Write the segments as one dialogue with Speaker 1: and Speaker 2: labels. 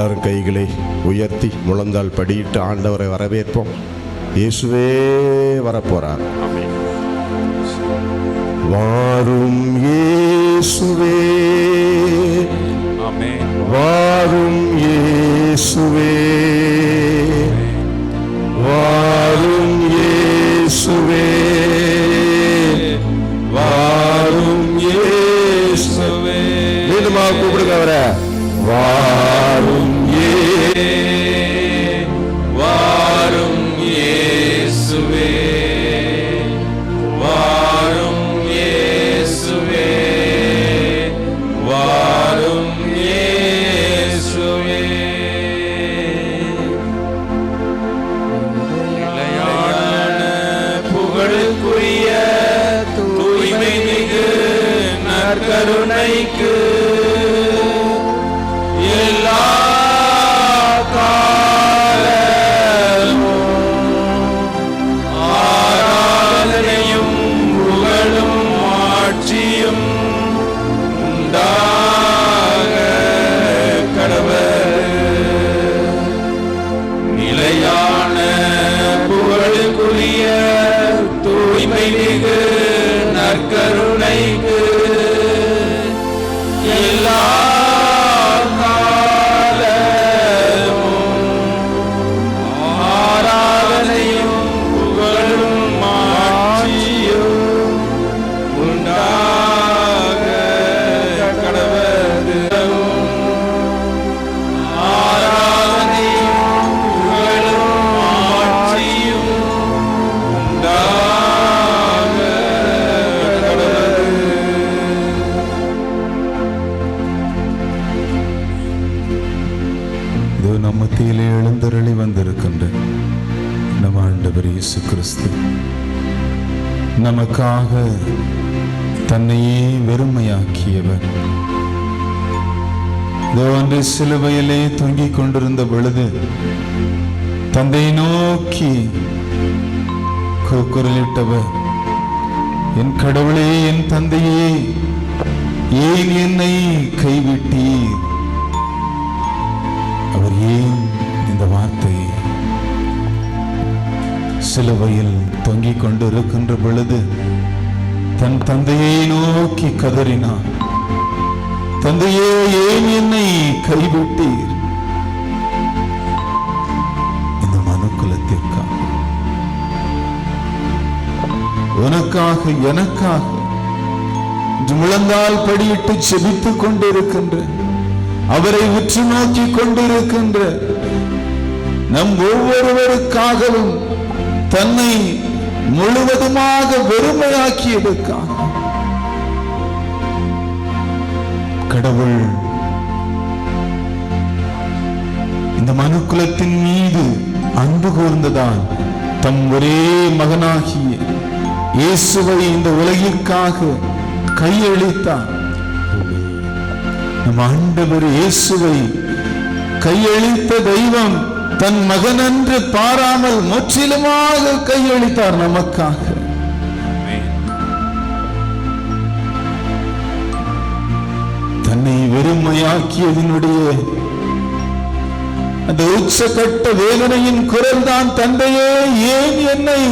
Speaker 1: எல்லாரும் கைகளை உயர்த்தி முழந்தால் படியிட்டு ஆண்டவரை வரவேற்போம். இயேசுவே வரப்போறார். வாரும் இயேசுவே. வாரும் இயேசுவே. வாரும் இயேசுவே. வாரும் இயேசுவே. மீண்டுமா கூப்பிடுங்க அவரை. வாரும்
Speaker 2: நமக்காக தன்னையே வெறுமையாக்கியவர். தேவன்று சிலுவையிலே தொங்கிக் கொண்டிருந்த பொழுது தந்தை நோக்கி கூக்குரலிட்டவர் என் கடவுளே என் தந்தையே ஏன் என்னை கைவிட்டீர்? அவர் ஏன் இந்த வார்த்தை? சிலுவையில் தொங்கிக் கொண்டு இருக்கின்ற பொழுது தன் தந்தையை நோக்கி கதறினான். தந்தையே ஏன் என்னை கைவிட்டீர்? இந்த மனுக்குலத்திற்காக உனக்காக எனக்காக முழந்தால் படியிட்டு செபித்துக் கொண்டிருக்கின்ற அவரை உற்று நோக்கி கொண்டிருக்கின்ற நம் ஒவ்வொருவருக்காகவும் தன்னை முழுவதுமாக வெறுமையாக்கியதற்காக. கடவுள் இந்த மனுக்குலத்தின் மீது அன்பு கூர்ந்ததால் தம் ஒரே மகனாகிய இயேசுவை இந்த உலகிற்காக கையளித்தார். நம் ஆண்டவர் இயேசுவை கையளித்த தெய்வம் தன் மகனென்று பாராமல் முற்றிலுமாக கையளித்தார் நமக்காக. தன்னை வெறுமையாக்கியதனுடைய அந்த உச்சக்கட்ட வேதனையின் குரல் தான் தந்தையே ஏன் என்னை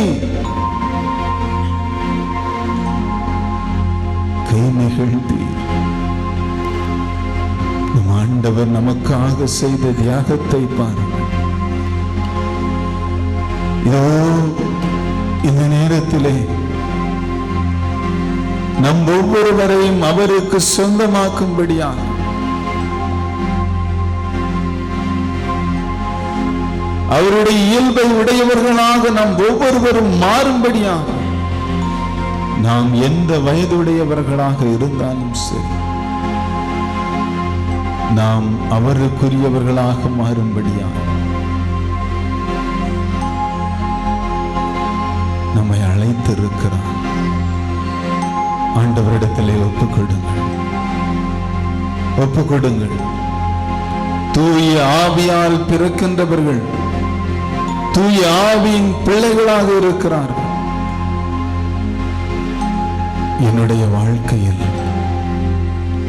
Speaker 2: கை நிகழ்த்தி நம் ஆண்டவர் நமக்காக செய்த தியாகத்தை பாருங்கள். இதோ இந்த நேரத்திலே நம் ஒவ்வொருவரையும் அவருக்கு சொந்தமாக்கும்படியாக அவருடைய இயல்பை உடையவர்களாக நாம் ஒவ்வொருவரும் மாறும்படியாக நாம் எந்த வயதுடையவர்களாக இருந்தாலும் சரி நாம் அவருக்குரியவர்களாக மாறும்படியாக நம்மை அழைத்திருக்கிறார். ஆண்டவரிடத்திலே ஒப்புக்கொடுங்கள். ஒப்புக்கொடுங்கள். தூய ஆவியால் பிறக்கின்றவர்கள் தூய ஆவியின் பிள்ளைகளாக இருக்கிறார்கள். என்னுடைய வாழ்க்கையில்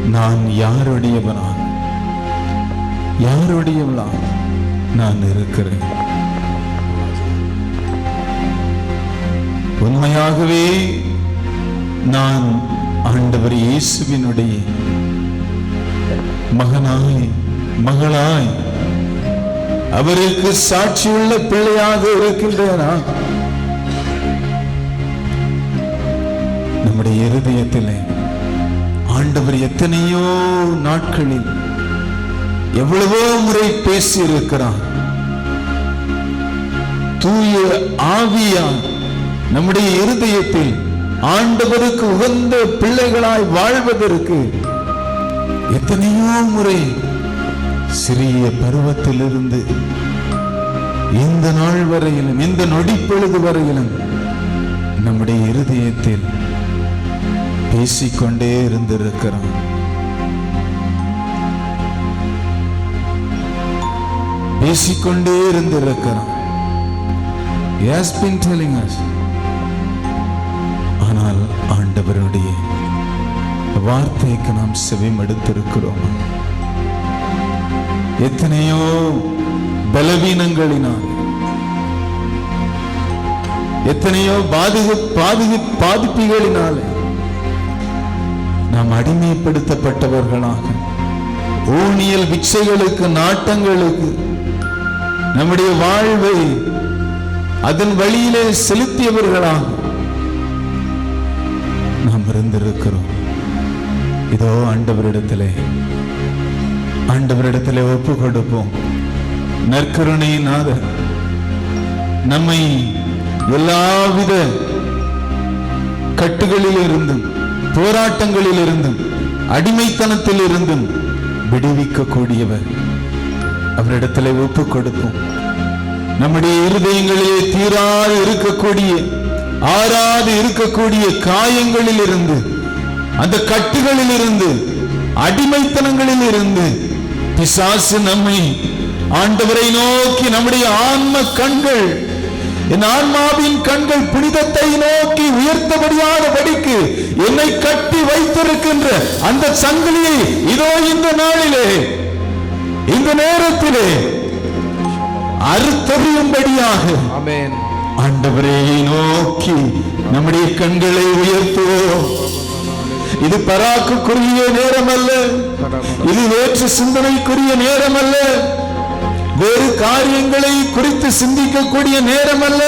Speaker 2: நான் யாருடையவனாக யாருடையவளா? நான் இருக்கிறேன். உண்மையாகவே நான் ஆண்டவர் இயேசுவினுடைய மகனாய் மகளாய் அவருக்கு சாட்சியுள்ள பிள்ளையாக இருக்கின்றேனா நம்முடைய இருதயத்திலே ஆண்டவர் எத்தனையோ நாட்களில் எவ்வளவோ முறை பேசி இருக்கிறார் தூய ஆவியா நம்முடைய இருதயத்தில் ஆண்டவருக்கு உகந்த பிள்ளைகளாய் வாழ்வதற்கு எத்தனையோ முறை சிறிய பருவத்திலிருந்து இந்த நாள் வரையிலும் இந்த நொடிப்பொழுது வரையிலும் நம்முடைய இருதயத்தில் பேசிக்கொண்டே இருந்திருக்கிறான் பேசிக்கொண்டே இருந்திருக்கிறான் He has been telling us ஆண்டவருடைய வார்த்தைக்கு நாம் செவிமடுத்திருக்கிறோம் எத்தனையோ பலவீனங்களினால் எத்தனையோ பாதிப்பு பாதிப்பு பாதிப்புகளினாலே நாம் அடிமைப்படுத்தப்பட்டவர்களாக ஊனியல் விச்சைகளுக்கு நாட்டங்களுக்கு நம்முடைய வாழ்வை அதன் வழியிலே செலுத்தியவர்களாக நாம் இருந்திருக்கிறோம். இதோ ஆண்டவரிடத்திலே ஆண்டவரிடத்திலே ஒப்பு கொடுப்போம் நற்கருணையினாத நம்மை எல்லாவித கட்டுகளில் இருந்தும் போராட்டங்களில் இருந்தும் அடிமைத்தனத்தில் இருந்தும் விடுவிக்க கூடியவர் அவரிடத்திலே ஒப்பு கொடுப்போம் நம்முடைய இருதயங்களிலே தீராது இருக்கக்கூடிய ஆறாது இருக்கக்கூடிய காயங்களில் இருந்து அந்த கட்டுகளில் இருந்து அடிமைத்தனங்களில் இருந்து பிசாசு நம்மை ஆண்டவரை நோக்கி நம்முடைய ஆன்ம கண்கள் என் ஆன்மாவின் கண்கள் புனிதத்தை நோக்கி உயர்த்தபடியாத படிக்கு என்னை கட்டி வைத்திருக்கின்ற அந்த சங்கிலியை இதோ இந்த நாளிலே இந்த நேரத்திலே அறுத்தறியும்படியாக
Speaker 3: ஆமென்.
Speaker 2: ஆண்டவரை நோக்கி நம்முடைய கண்களை உயர்த்துவோம். இது பராக்குக்குரிய நேரம் அல்ல இது வேற்று சிந்தனைக்குரிய நேரம் அல்ல வேறு காரியங்களை குறித்து சிந்திக்கக்கூடிய நேரம் அல்ல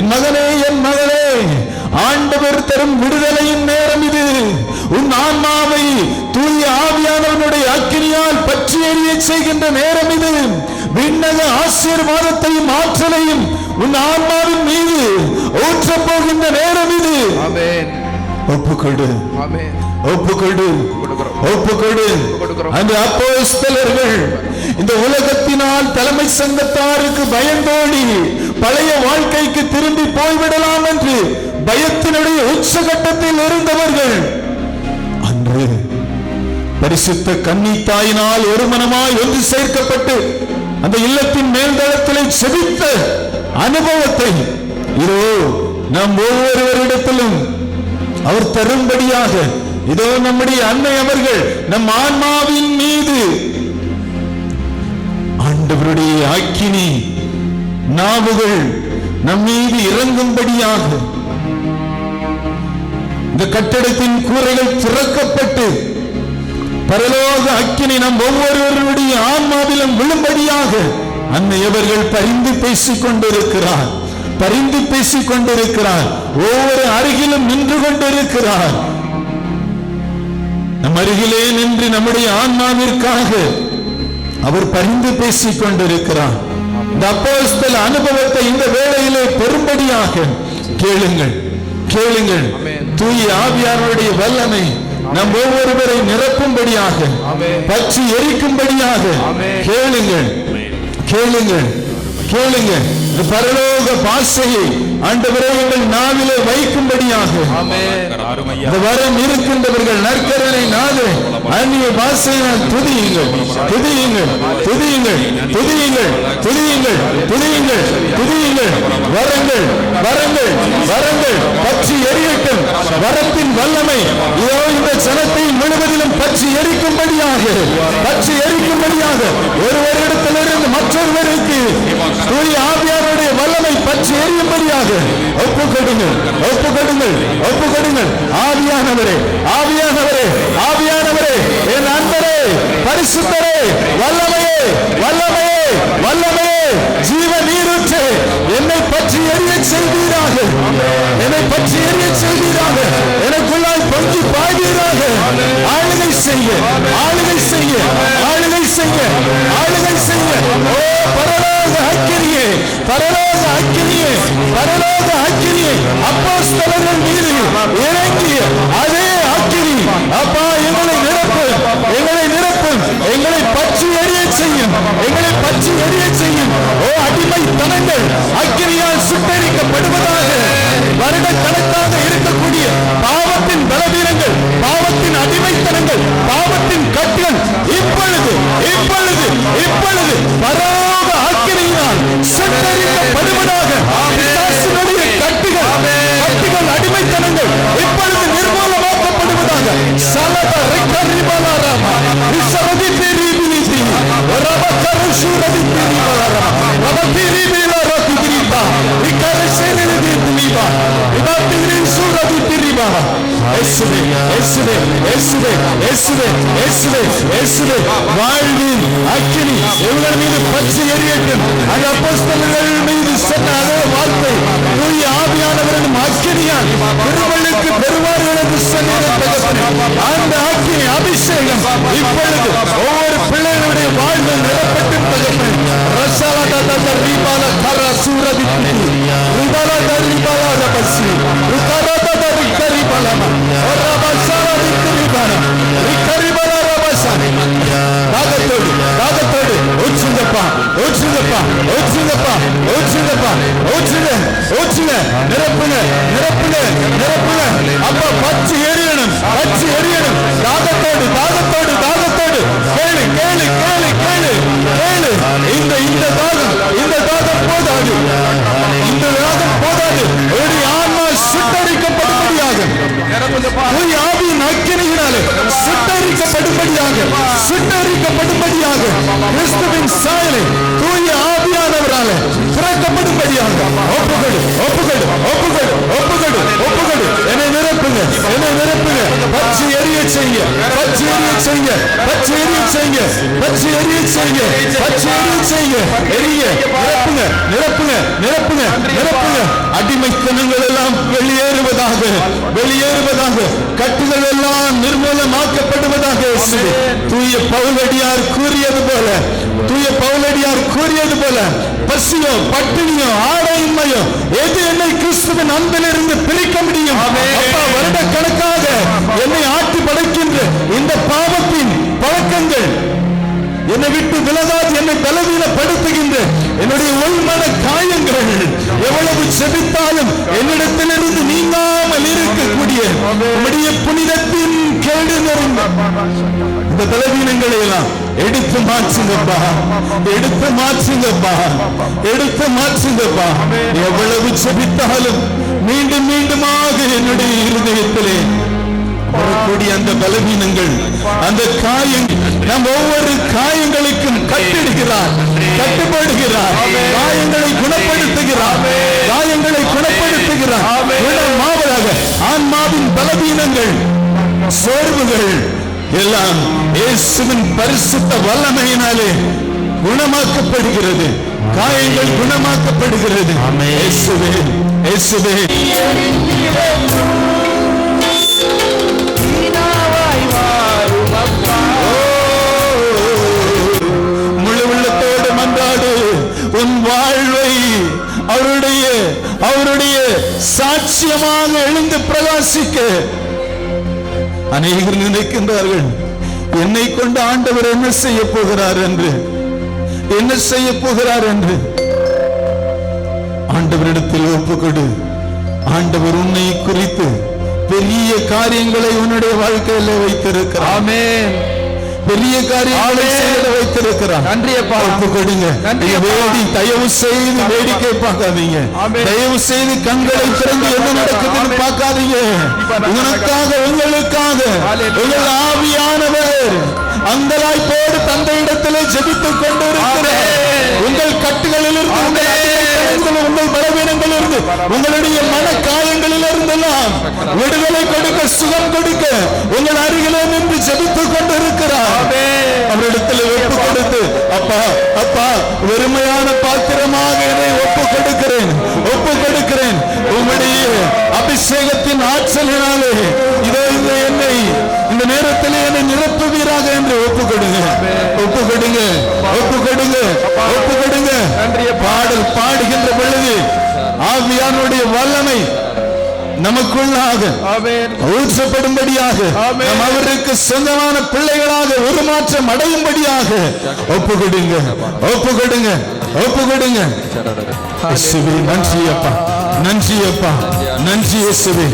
Speaker 2: என் மகனே என் மகளே ஆண்டவர் தரும் விடுதலையின் நேரம் இது. உன் ஆன்மாவை தூய ஆவியானவனுடைய அக்கினியால் பற்றி எறிய செய்கின்ற நேரம் இது. விண்ணக ஆசீர்வாதத்தையும் ஆற்றலையும் உன் ஆன்மாவின் மீது ஊற்றப் போகின்ற நேரம் இது. ஒப்புக்கொடு. ஒப்புக்கொடு. ஒப்புக்கொடு. அந்த அப்போஸ்தலர்கள் இந்த உலகத்தினால் தலைமை சங்கத்தாருக்கு பயந்தோடி பழைய வாழ்க்கைக்கு திரும்பி போய்விடலாம் என்று பயத்தினுடைய உச்சகட்டத்தில் இருந்தவர்கள். அன்று பரிசுத்த கன்னி தாயினால் ஒரு மனமாய் ஒன்று சேர்க்கப்பட்டு அந்த இல்லத்தின் மேல்தளத்திலே செபித்த அனுபவத்தை இதோ நம் ஒவ்வொருவரிடத்திலும் அவர் தரும்படியாக இதோ நம்முடைய அன்னை அவர்கள் நம் ஆன்மாவின் மீது ஆண்டவருடைய ஆக்கினி நாவுகள் நம் மீது இறங்கும்படியாக இந்த கட்டடத்தின் கூரைகள் திறக்கப்பட்டு பரலோக அக்கினி நம் ஒவ்வொருவருடைய ஆன்மாவிலும் விழும்படியாக அன்னை அவர்கள் பரிந்து பேசிக் கொண்டிருக்கிறார் பரிந்து பேசிக் கொண்டிருக்கிறார் ஒவ்வொரு அருகிலும் நின்று கொண்டிருக்கிறார். நம் அருகிலே நின்று நம்முடைய ஆன்மாவிற்காக அவர் பரிந்து பேசிக் கொண்டிருக்கிறார் இந்த அப்போஸ்தல அனுபவத்தை இந்த வேளையிலே பெரும்படியாக கேளுங்கள். கேளுங்கள். தூய ஆவியாருடைய வல்லமை நம் ஒவ்வொருவரை நிரப்பும்படியாக. பற்றி எரிக்கும்படியாக. கேளுங்கள். கேளுங்க கேளுங்க. பரலோக பாசையை ஆண்டவரே எங்கள் நாவிலே வைக்கும்படியாக. இந்த வரம் இருக்கின்றவர்கள் நற்கரனை நாது அந்நிய பாசையினால் துதியுங்கள் துதியுங்கள் துதியுங்கள் துதியுங்கள் துதியுங்கள் துதியுங்கள் துதியுங்கள் வரங்கள் வரங்கள் வரங்கள் பற்றி எரியட்டும். வரத்தின் வல்லமை. இதோ இந்த சனத்தை முழுவதிலும் பற்றி எரிக்கும்படியாக பற்றி எரிக்கும்படியாக ஒருவரிடத்திலிருந்து மற்றொருவருக்கு தூய ஆவியாருடைய வல்லமை பற்றி எரியும்படியாக ஒப்பு கொடுங்கள் ஒப்பு கொடுங்கள் ஒப்பு கொடுங்கள். ஆவியானவரே ஆவியானவரே ஆவியான என் அன்பரே பரிசுத்தரே வல்லமையே வல்லமையே வல்லமையே ஜீவ நீரூற்று என்னை பற்றி எரிய செய்வீராக. என்னை பற்றி எரிய செய்வீராக. எனக்குள்ளால் பொங்கி பாய்வீராக. ஆளுகை செய்ய ஆளுகை செய்ய ஆளுகை செய்ய ஆளுகை செய்ய ஓ பரலோக அக்கினியே பரலோக அக்கினியே பரலோக அக்கினியே அப்போஸ்தலர்கள் மீது இறங்கிய அதே அக்கினி. அப்பா எங்களை நிரப்பு எங்களை நிரப்பு எங்களை செய்யும். எங்களை பற்றி எரிய செய்யும். ஓ அடிமை தனங்கள் அக்கினியால் சுட்டரிக்கப்படுவதாக வருட கணக்காக இருக்கக்கூடிய பாவத்தின் பலவீனங்கள் பாவத்தின் அடிமைத்தனங்கள் பாவத்தின் கட்டுகள் இப்பொழுது இப்பொழுது இப்பொழுது பரலோக அக்கினியினால் சுட்டரிக்கப்படுவதாக கட்டுகள் கட்டுகள் அடிமைத்தனங்கள் இப்பொழுது நிர்மூலமாக்கப்படுவதாக சலப ரிக்கரிபலாராமா விசரதி பிரிபிலிதி ரபக்கரு சூரதி பிரிபலாராமா ரபத்திரி பிலரா குதிரிபா ரிக்கரசேனி பிரிபா இதாத்திரி சூரதி பிரிபா இயேசுவே இயேசுவே இயேசுவே இயேசுவே இயேசுவே இயேசுவே வாழ்வின் அக்கினி இவர்கள் மீது பற்றி எரியட்டும் அந்த அப்போஸ்தலர்கள் மீது சொன்ன அதே வார்த்தை தூய ஆவியானவரின் அக்கினியால் ஆவியானவரின் பெறுவார்கள் பெருமளுக்கு சொன்ன அந்த ஆக்கினி அபிஷேகம் இப்பொழுது ஒவ்வொரு பிள்ளைகளுடைய வாழ்வில் நிரப்பட்டும் தகப்பன் ரசாலா தந்த ரீபால கர சூரதி ரிபால ரிபால ரபசி ருகரா தந்த ரிக்கரி பலமா ரபசால ரிக்கரி பலம் ரிக்கரி பல ரபசானி தாகத்தோடு நிரப்புங்க நிரப்புங்க நிரப்புங்க அப்பா பச்சு எரியணும் பச்சு எரியணும். தாகத்தோடு தாகத்தோடு தாகத்தோடு. கேளு கேளு கேளு கேளு கேளு. இந்த இந்த தாகம் இந்த தாகம் போதாது. இந்த தாகம் போதாது. ஒரு ஆன்மா சுட்டரிக்கப்படும்படியாக தூய ஆவியின் அக்கினியினாலே சுட்டரிக்கப்படும்படியாக சுட்டரிக்கப்படும்படியாக கிறிஸ்துவின் சாயலை தூய ஆவியானவராலே பிறக்கப்படும்படியாக நிரப்புங்க பச்சை எரிய செய்ய பச்சை எரிய செய்ய பச்சை எரிய செய்ய பச்சை எரிய செய்ய பச்சை எரிய செய்ய எரிய நிரப்புங்க நிரப்புங்க நிரப்புங்க நிரப்புங்க அடிமைத்தனங்கள் எல்லாம் வெளியேறுவதாக வெளியேறுவதாக கட்டுகள் எல்லாம் நிர்மூலமாக்கப்படுவதாக. தூய பவுலடியார் கூறியது போல தூய பவுலடியார் கூறியது போல பசியோ பட்டினியோ ஆடையின்மையோ எது என்னை கிறிஸ்துவின் அன்பிலிருந்து பிரிக்க முடியும் வருட கணக்காக என்னை ஆட்டி படைக்கின்ற இந்த பாவத்தின் பழக்கங்கள் என்னை விட்டு விலகாது என்னை பலவீனப்படுத்துகின்ற என்னுடைய உள்மன காயங்கள் எவ்வளவு செபித்தாலும் என்னிடத்திலிருந்து நீங்காமல் இருக்கக்கூடிய உம்முடைய புனிதத்தின் கேடு நிறைந்த இந்த பலவீனங்களை எல்லாம் எடுத்து மாற்றுங்கப்பா. எடுத்து மாற்றுங்கப்பா. எடுத்து மாற்றுங்கப்பா. எவ்வளவு செபித்தாலும் மீண்டும் மீண்டுமாக என்னுடைய இருதயத்திலே வரக்கூடிய அந்த பலவீனங்கள் அந்த காயங்கள் நம் ஒவ்வொரு காயங்களுக்கும் கட்டிடுகிறார் கட்டுப்படுகிறார் காயங்களை குணப்படுத்துகிறார் காயங்களை குணப்படுத்துகிறார். குணமாவதாக ஆன்மாவின் பலவீனங்கள் சோர்வுகள் எல்லாம் இயேசுவின் பரிசுத்த வல்லமையினாலே குணமாக்கப்படுகிறது. காயங்கள் குணமாக்கப்படுகிறது. இயேசுவே இயேசுவே. வாழ்வை அவருடைய அவருடைய சாட்சியமாக எழுந்து பிரகாசிக்க அநேகர் நினைக்கின்றார்கள் என்னை கொண்டு ஆண்டவர் என்ன செய்ய போகிறார் என்று? என்ன செய்ய போகிறார் என்று? ஆண்டவரிடத்தில் ஒப்புக்கொடு. ஆண்டவர் உன்னை குறித்து பெரிய காரியங்களை உன்னுடைய வாழ்க்கையில வைத்திருக்கிறார்.
Speaker 1: ஆமேன்.
Speaker 2: பெரிய காரியங்களை. செய்து வைத்திருக்கிறார்
Speaker 1: நன்றி அப்பா.
Speaker 2: கொடுங்க. வேடி தயவு செய்து வேடிக்கை பார்க்காதீங்க. தயவு செய்து கண்களை திறந்து என்ன நடக்குதுன்னு பார்க்காதீங்க. உனக்காக உங்களுக்காக உங்கள் ஆவியானவர் அங்கலாய்ப்போடு தந்தையிடத்திலே ஜெபித்துக் கொண்டிருக்கிறார். உங்கள் கட்டுகளிலிருந்து உங்கள் உங்கள் பலவீனங்களிலிருந்து உங்களுடைய மன காயங்களிலிருந்தெல்லாம் விடுதலை கொடுக்க சுகம் கொடுக்க உங்கள் அருகிலே நின்று ஜெபித்துக் கொண்டிருக்கிறார். அவரிடத்தில் ஒப்பு கொடுத்து அப்பா அப்பா வெறுமையான பாத்திரமாக என்னை ஒப்பு கொடுக்கிறேன் ஒப்பு கொடுக்கிறேன். உம்முடைய அபிஷேகத்தின் ஆற்றலினாலே இதோ இந்த என்னை இந்த நேரத்தில் என்னை நிரப்புவீராக என்று ஒப்பு கொடுங்க. ஒப்பு கொடுங்க ஒப்பு கொடுங்க ஒப்பு கொடுங்க. பாடல் பொழுது ஆவியானுடைய வல்லமை நமக்குள்ளாக ஊற்றப்படும்படியாக நாம் அவருக்கு சொந்தமான பிள்ளைகளாக உருமாற்றம் அடையும்படியாக ஒப்பு கொடுங்க ஒப்பு கொடுங்க ஒப்பு கொடுங்க நன்றி அப்பா நன்றி அப்பா நன்றி இயேசுவே.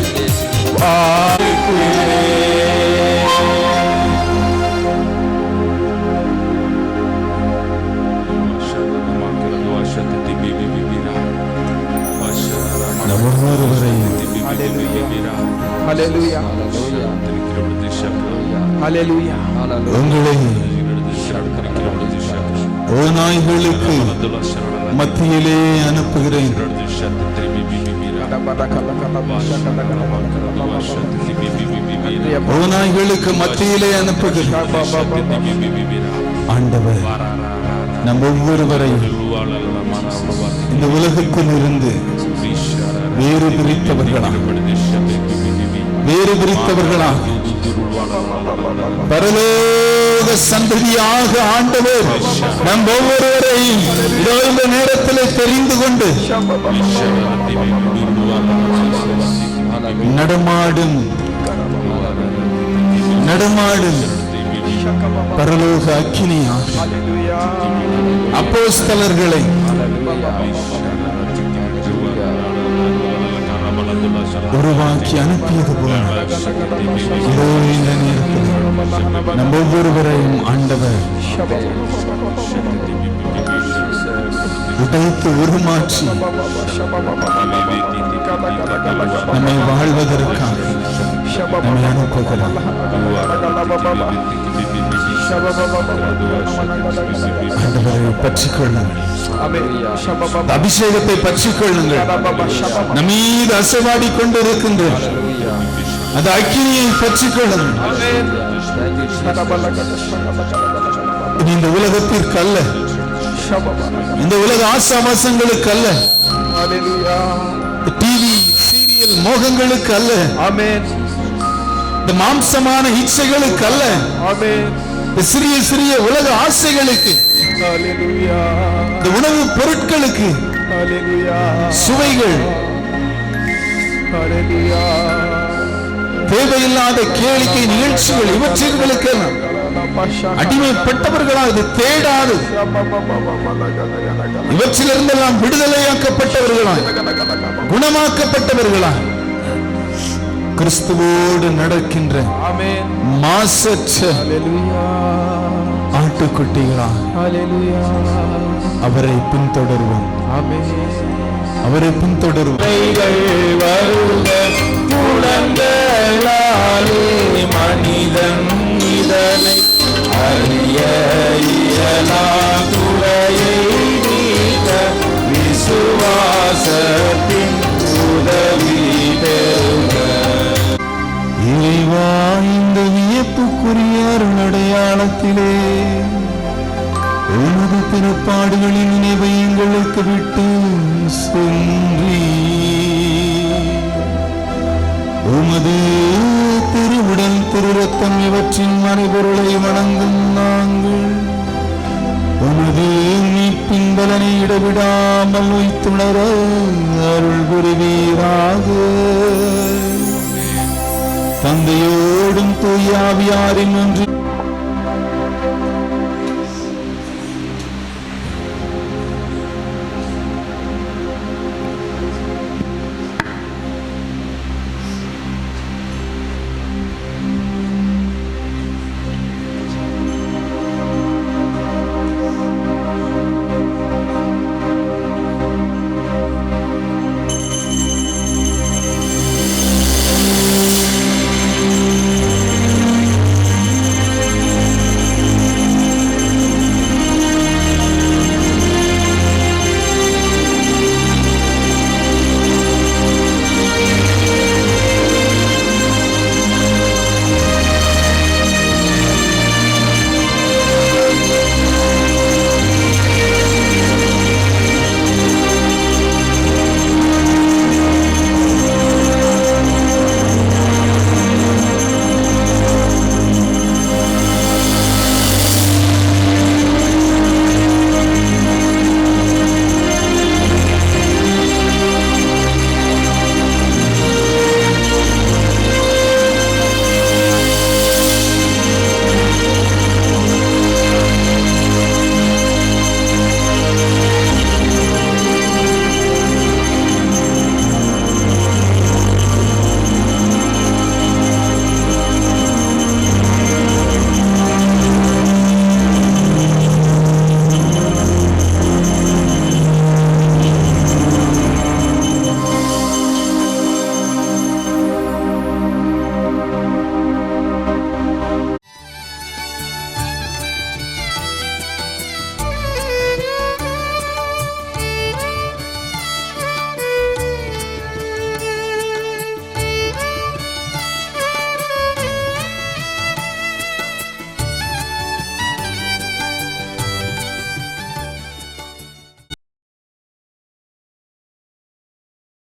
Speaker 1: Hallelujah. Hallelujah.
Speaker 2: உங்களை ஓநாய்களுக்கு மத்தியிலே அனுப்புகிறேன் ஓநாய்களுக்கு மத்தியிலே அனுப்புகிறேன் ஆண்டவர் நம் ஒவ்வொருவரையும் இந்த உலகத்தில் இருந்து வேறு பிரித்தவர்களாக வேறு பிரித்தவர்களாக பரலோக சந்ததியாக ஆண்டவர் நம் ஒவ்வொருவரையும் இதோ இந்த நேரத்தில் தெரிந்து கொண்டு நடமாடும் நடமாடும் பரலோக அக்கினியாக அப்போஸ்தலர்களை உருவாக்கி அனுப்பியது போல இதோ நேரத்தில் நம் ஒவ்வொருவரையும் ஆண்டவர் உடைத்து உருமாற்றி நம்மை வாழ்வதற்காக நம்மை அனுப்புகிறார். ஆண்டவரை அபிஷேகத்தை பற்றிக்கொள்ளுங்கள் கொள்ளுங்கள் அசைவாடி கொண்டிருக்கின்ற அந்த அக்கினியை பற்றிக்கொள்ளுங்கள் இந்த உலகத்திற்கு அல்ல இந்த உலக ஆசாபாசங்களுக்கு அல்ல டிவி சீரியல் மோகங்களுக்கு அல்ல இந்த மாம்சமான இச்சைகளுக்கு அல்ல
Speaker 1: Amen.
Speaker 2: இந்த சிறிய சிறிய உலக ஆசைகளுக்கு. இந்த உணவு பொருட்களுக்கு. சுவைகள். தேவையில்லாத கேளிக்கை நிகழ்ச்சிகள் இவற்றிற்கு அடிமைப்பட்டவர்களாக இது தேடாது இவற்றிலிருந்தெல்லாம் விடுதலையாக்கப்பட்டவர்களாய் குணமாக்கப்பட்டவர்களாய் கிறிஸ்துவோடு நடக்கின்ற. மாசற்ற
Speaker 1: Hallelujah.
Speaker 2: அவரை பின்தொடர்வோம். அவரை பின்தொடர்வோம்
Speaker 1: மனிதன் இதனை அறிய இயலா துறையை நீக்க விசுவாசத்தின்
Speaker 2: அருளடையாளத்திலே உமது திருப்பாடுகளின் நினைவை எங்களுக்கு விட்டு சென்றி உமது திருவுடல் திருரத்தம் இவற்றின் மறைபொருளை வணங்கும் நாங்கள். உமது மீட்பின் பலனை இடவிடாமல் வைத்துணர அருள் புரிவீராக. தந்தையோடும் தூயாவியாரின் ஒன்று